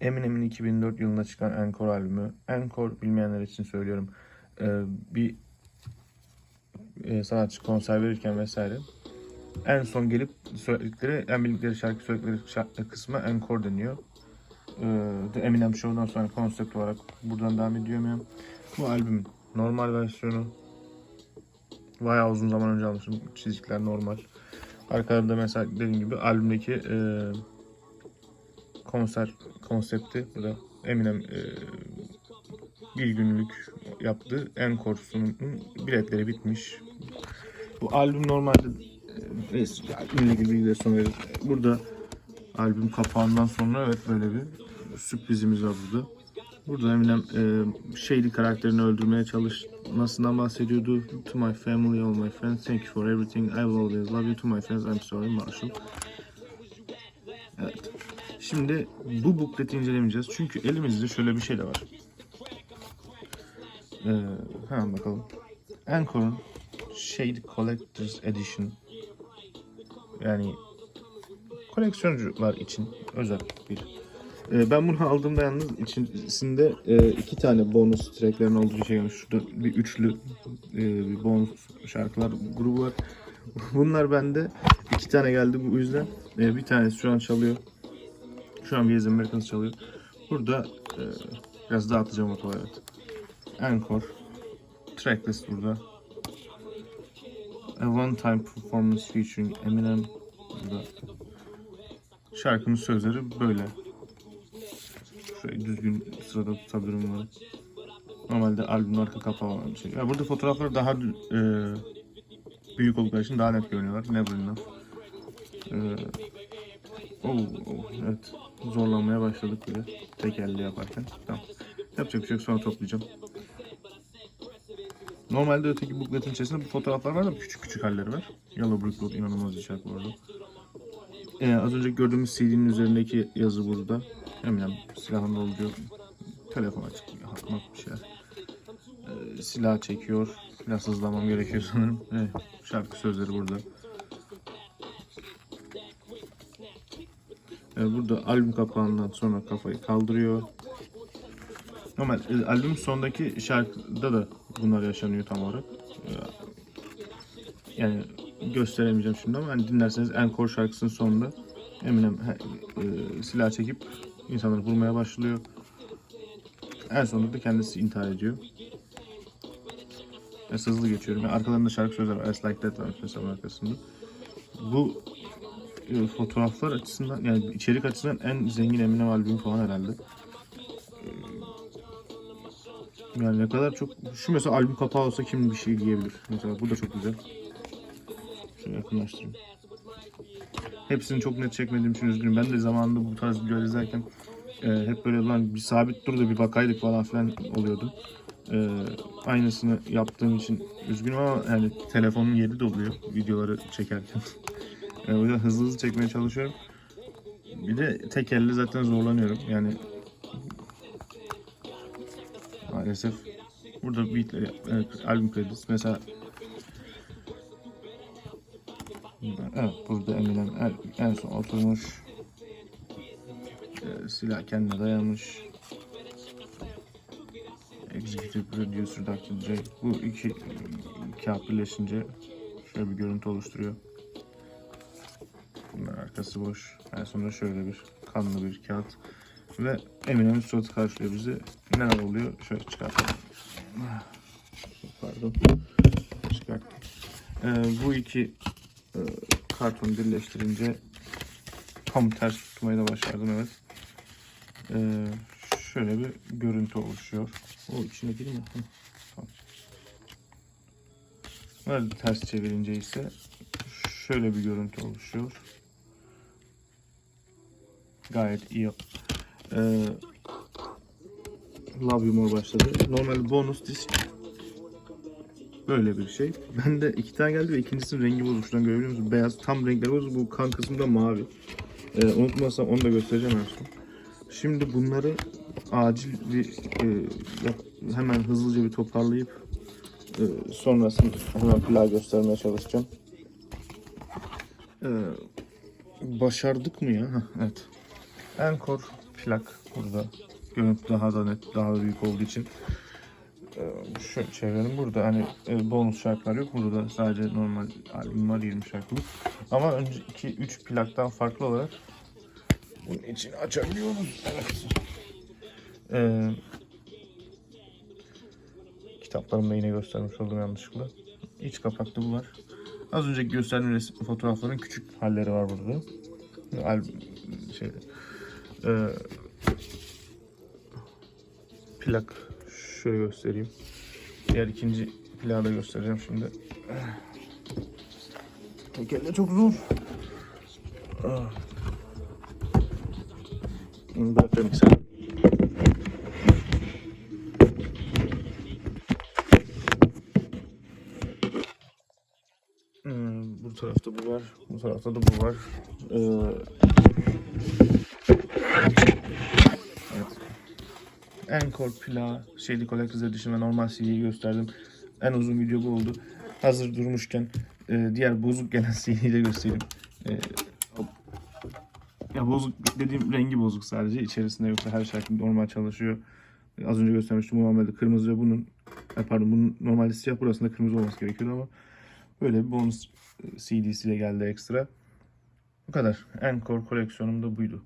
Eminem'in 2004 yılında çıkan Encore albümü. Encore bilmeyenler için söylüyorum. Ee, bir e, sanatçı konser verirken vesaire en son gelip söyledikleri, en bildikleri şarkı söyledikleri şarkı kısmı Encore deniyor. Ee, The Eminem Show'dan sonra konsept olarak buradan devam ediyor muyum? Bu albümün normal versiyonu. Bayağı uzun zaman önce almışım. Çizikler normal. Arkada mesela dediğim gibi albümdeki e, konser konsepti bu da Eminem e, bir günlük yaptığı Encore'sunun biletleri bitmiş. Bu albüm normalde e, neyse albümle ilgili bilgileri sonra. Burada albüm kapağından sonra evet böyle bir sürprizimiz var burada. Burada Eminem e, Shady karakterini öldürmeye çalışmasından bahsediyordu. To my family, all my friends, thank you for everything. I will always love you. To my friends, I'm sorry, Marshall. Şimdi bu bukleti incelemeyeceğiz. Çünkü elimizde şöyle bir şey de var. Ee, hemen bakalım. Anchor'un Shade Collector's Edition yani koleksiyoncular için özel bir. Ee, ben bunu aldığımda yalnız içerisinde e, iki tane bonus tracklerin olduğu şey gelmiş. Şurada bir üçlü e, bir bonus şarkılar grubu var. Bunlar bende iki tane geldi bu yüzden. E, bir tanesi şu an çalıyor. Şu an Yes Americans çalıyor. Burada e, biraz dağıtacağım o evet. Encore. Tracklist burada. A One Time Performance featuring Eminem. Burada. Şarkının sözleri böyle. Şöyle düzgün sırada tutabilirim bunları. Normalde albümün arka kapağı olan bir şey. Ya burada fotoğraflar daha e, büyük oldukları için daha net görünüyorlar. Never enough. E, oh, oh, evet. Zorlanmaya başladık bile. Tek elle yaparken. Tamam. Yapacak bir şey yok. Sonra toplayacağım. Normalde öteki bukletin içerisinde bu fotoğraflar var da küçük küçük halleri var. Yellow Brick Road inanılmaz bir şarkı bu. Ee, az önce gördüğümüz CD'nin üzerindeki yazı burada. Eminem silahında oluyor. Telefon açık, hakmak bir şeyler. Ee, silah çekiyor. Biraz hızlamam gerekiyor sanırım. Evet, şarkı sözleri burada. Burada albüm kapağından sonra kafayı kaldırıyor. Normal e, albüm sondaki şarkıda da bunlar yaşanıyor tam olarak. Ee, Yani gösteremeyeceğim şimdi ama hani dinlerseniz Encore şarkısının sonunda Eminem e, silah çekip insanları vurmaya başlıyor. En sonunda da kendisi intihar ediyor. Biraz hızlı geçiyorum. Yani arkalarında şarkı sözler var. As Like That var mesela arkasında. Bu e, fotoğraflar açısından yani içerik açısından en zengin Eminem albümü falan herhalde. E, Yani ne kadar çok şu mesela albüm kapağı olsa kim bir şey diyebilir. Mesela bu da çok güzel. Şöyle yakınlaştırayım. Hepsini çok net çekmediğim için üzgünüm. Ben de zamanında bu tarz videolar izlerken e, hep böyle lan bir sabit dur da bir bakaydık falan filan oluyordum. E, aynısını yaptığım için üzgünüm ama yani telefonun yeri doluyor videoları çekerken. e, o yüzden hızlı hızlı çekmeye çalışıyorum. Bir de tek elle zaten zorlanıyorum. Yani maalesef burada beatleri, evet, albüm kredisi mesela Evet burada Eminem en, en son oturmuş. Ee, silah kendine dayanmış. Executive Producer Dr. Dre. Bu iki kağıt birleşince şöyle bir görüntü oluşturuyor. Bunlar arkası boş. En sonunda şöyle bir kanlı bir kağıt. Ve Eminem'in suratı karşılıyor bizi. Neler oluyor? Şöyle çıkartalım. Pardon. Çıkarttım. Ee, bu iki e, kartonu birleştirince tam ters tutmayı da başardım evet. Ee, şöyle bir görüntü oluşuyor. O içine değil mi? Hı, Tamam. Böyle ters çevirince ise şöyle bir görüntü oluşuyor. Gayet iyi. Ee, More başladı. Normal bonus disk Böyle bir şey. Bende iki tane geldi ve ikincisinin rengi bozuk. Şuradan görebiliyor musunuz? Beyaz tam renkleri bozuk. Bu kan kısmında mavi. Ee, unutmazsam onu da göstereceğim en son. Şimdi bunları acil bir e, hemen hızlıca bir toparlayıp e, sonrasında hemen plağı göstermeye çalışacağım. Ee, başardık mı ya? Heh, evet. Encore plak burada. Görüntü daha da net, daha da büyük olduğu için. Ee, Şöyle çevirelim. Burada hani e, bonus şarkılar yok. Burada da sadece normal albüm var 20 şarkılık. Ama önceki 3 plaktan farklı olarak bunun içini açabiliyoruz. Evet. Ee, kitaplarımda yine göstermiş oldum yanlışlıkla. İç kapakta bu var. Az önceki gösterdiğim resim, fotoğrafların küçük halleri var burada. Albüm şeyde. Ee, plak şöyle göstereyim. Diğer ikinci plağı da göstereceğim şimdi. Tekelle çok zor. Bırakıyorum sen. Hmm, bu tarafta bu var. Bu tarafta da bu var. Ee, evet. Encore plağı, şeyli Collector's Edition ve normal CD'yi gösterdim. En uzun video bu oldu. Hazır durmuşken e, diğer bozuk gelen CD'yi de göstereyim. E, ya bozuk dediğim rengi bozuk sadece. İçerisinde yoksa her şarkı normal çalışıyor. Az önce göstermiştim. Bu kırmızı ve bunun pardon bunun normalde siyah burasında kırmızı olması gerekiyordu ama böyle bir bonus e, CD'siyle geldi ekstra. Bu kadar. Encore koleksiyonum da buydu.